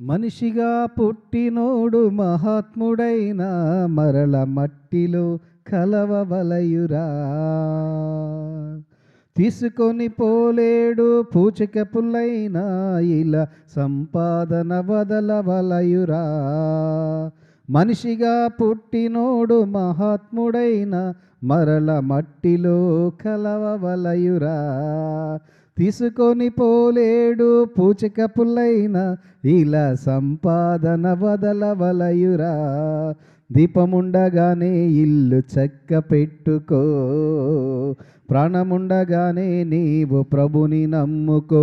మనిషిగా పుట్టినోడు మహాత్ముడైన మరల మట్టిలో కలవవలయురా. తీసుకొని పోలేడు పూచిక పుల్లైన ఇలా సంపాదన వదలవలయురా. మనిషిగా పుట్టినోడు మహాత్ముడైన మరల మట్టిలో కలవవలయురా. తీసుకొని పోలేడు పూచిక పుల్లైన ఇలా సంపాదన వదలవలయురా. దీపముండగానే ఇల్లు చెక్క పెట్టుకో. ప్రాణముండగానే నీవు ప్రభుని నమ్ముకో.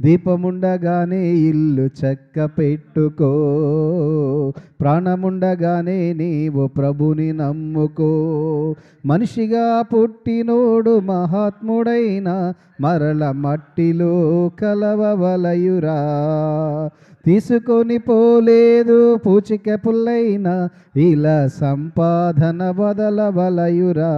దీపముండగానే ఇల్లు చెక్క పెట్టుకో. ప్రాణముండగానే నీవు ప్రభుని నమ్ముకో. మనిషిగా పుట్టినోడు మహాత్ముడైన మరల మట్టిలో కలవవలయురా. తీసుకొని పోలేదు పూచిక పుల్లైన ఇలా సంపాదన వదలవలయురా.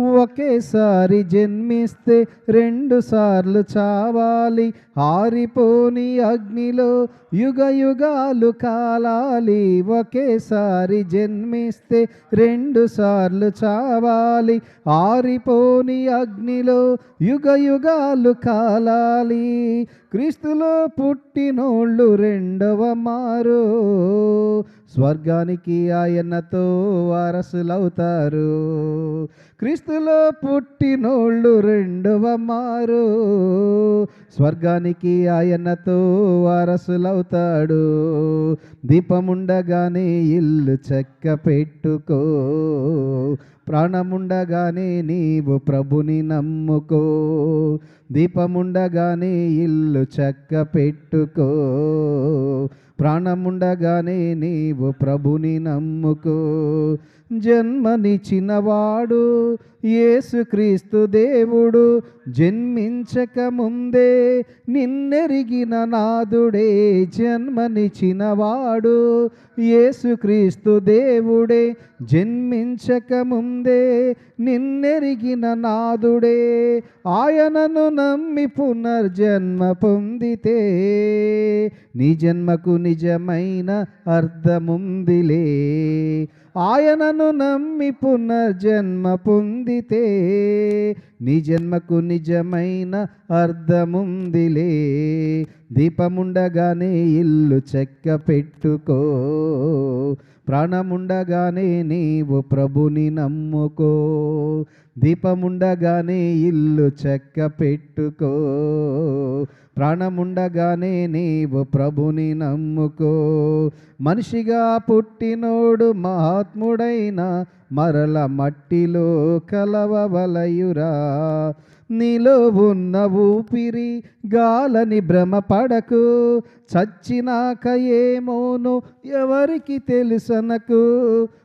ఒకేసారి జన్మిస్తే రెండు సార్లు చావాలి. ఆరిపోని అగ్నిలో యుగ యుగాలు కాలాలి. ఒకేసారి జన్మిస్తే రెండు సార్లు చావాలి. ఆరిపోని అగ్నిలో యుగ యుగాలు కాలాలి. క్రీస్తులో పుట్టినోళ్ళు రెండవ మారు. స్వర్గానికి ఆయనతో వారసులవుతారు. క్రీస్తులో పుట్టినోళ్ళు రెండవ మారు. స్వర్గానికి ఆయనతో వారసులవుతాడు. దీపముండగానే ఇల్లు చెక్క పెట్టుకో. ప్రాణముండగానే నీవు ప్రభుని నమ్ముకో. దీపముండగానే ఇల్లు చెక్క పెట్టుకో. ప్రాణముండగానే నీవు ప్రభుని నమ్ముకో. జన్మనిచ్చినవాడు యేసుక్రీస్తు దేవుడు. జన్మించక ముందే నిన్నెరిగిన నాదుడే జన్మనిచ్చినవాడు యేసుక్రీస్తు దేవుడే. జన్మించక ముందే నిన్నెరిగిన నాదుడే. ఆయనను నమ్మి పునర్జన్మ పొందితే నీ జన్మకు నిజమైన అర్థముందిలే. ఆయనను నమ్మి పునర్జన్మ పొందితే నీ జన్మకు నిజమైన అర్థముందిలే. దీపముండగానే ఇల్లు చెక్క పెట్టుకో. ప్రాణముండగానే నీవు ప్రభుని నమ్ముకో. దీపముండగానే ఇల్లు చెక్క పెట్టుకో. ప్రాణముండగానే నీవు ప్రభుని నమ్ముకో. మనిషిగా పుట్టినోడు మహాత్ముడైన మరల మట్టిలో కలవవలయురా. నీలో ఉన్న ఊపిరి గాలని భ్రమపడకు చచ్చినాక ఏమోను ఎవరికి తెలుసనకు.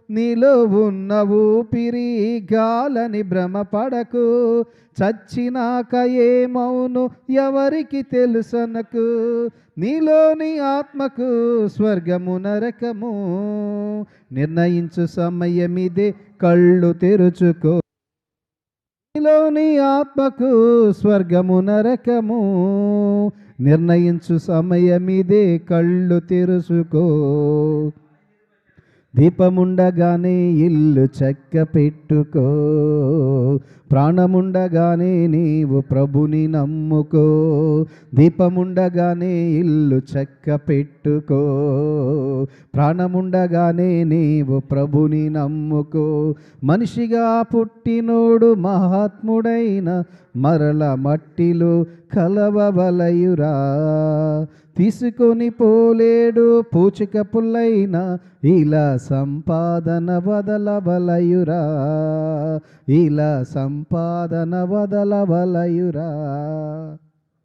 నీలో ఉన్న ఊపిరి గాలని భ్రమపడకు చచ్చినాక ఏమౌను ఎవరికి తెలుసనకు. నీలోని ఆత్మకు స్వర్గము నరకము నిర్ణయించు సమయమిదే కళ్ళు తెరుచుకో. నీలోని ఆత్మకు స్వర్గము నరకము. నిర్ణయించు సమయమిదే కళ్ళు తెరుసుకో. దీపముండగానే ఇల్లు చెక్క పెట్టుకో ప్రాణముండగానే నీవు ప్రభుని నమ్ముకో. దీపముండగానే ఇల్లు చెక్క పెట్టుకో ప్రాణముండగానే నీవు ప్రభుని నమ్ముకో. మనిషిగా పుట్టినోడు మహాత్ముడైన మరల మట్టిలో కలవవలయురా. తీసుకొని పోలేడు పూచిక పుల్లైన ఇలా సంపాదన వదలవలయురా. ఇలా సంపాదన వదలవలయురా.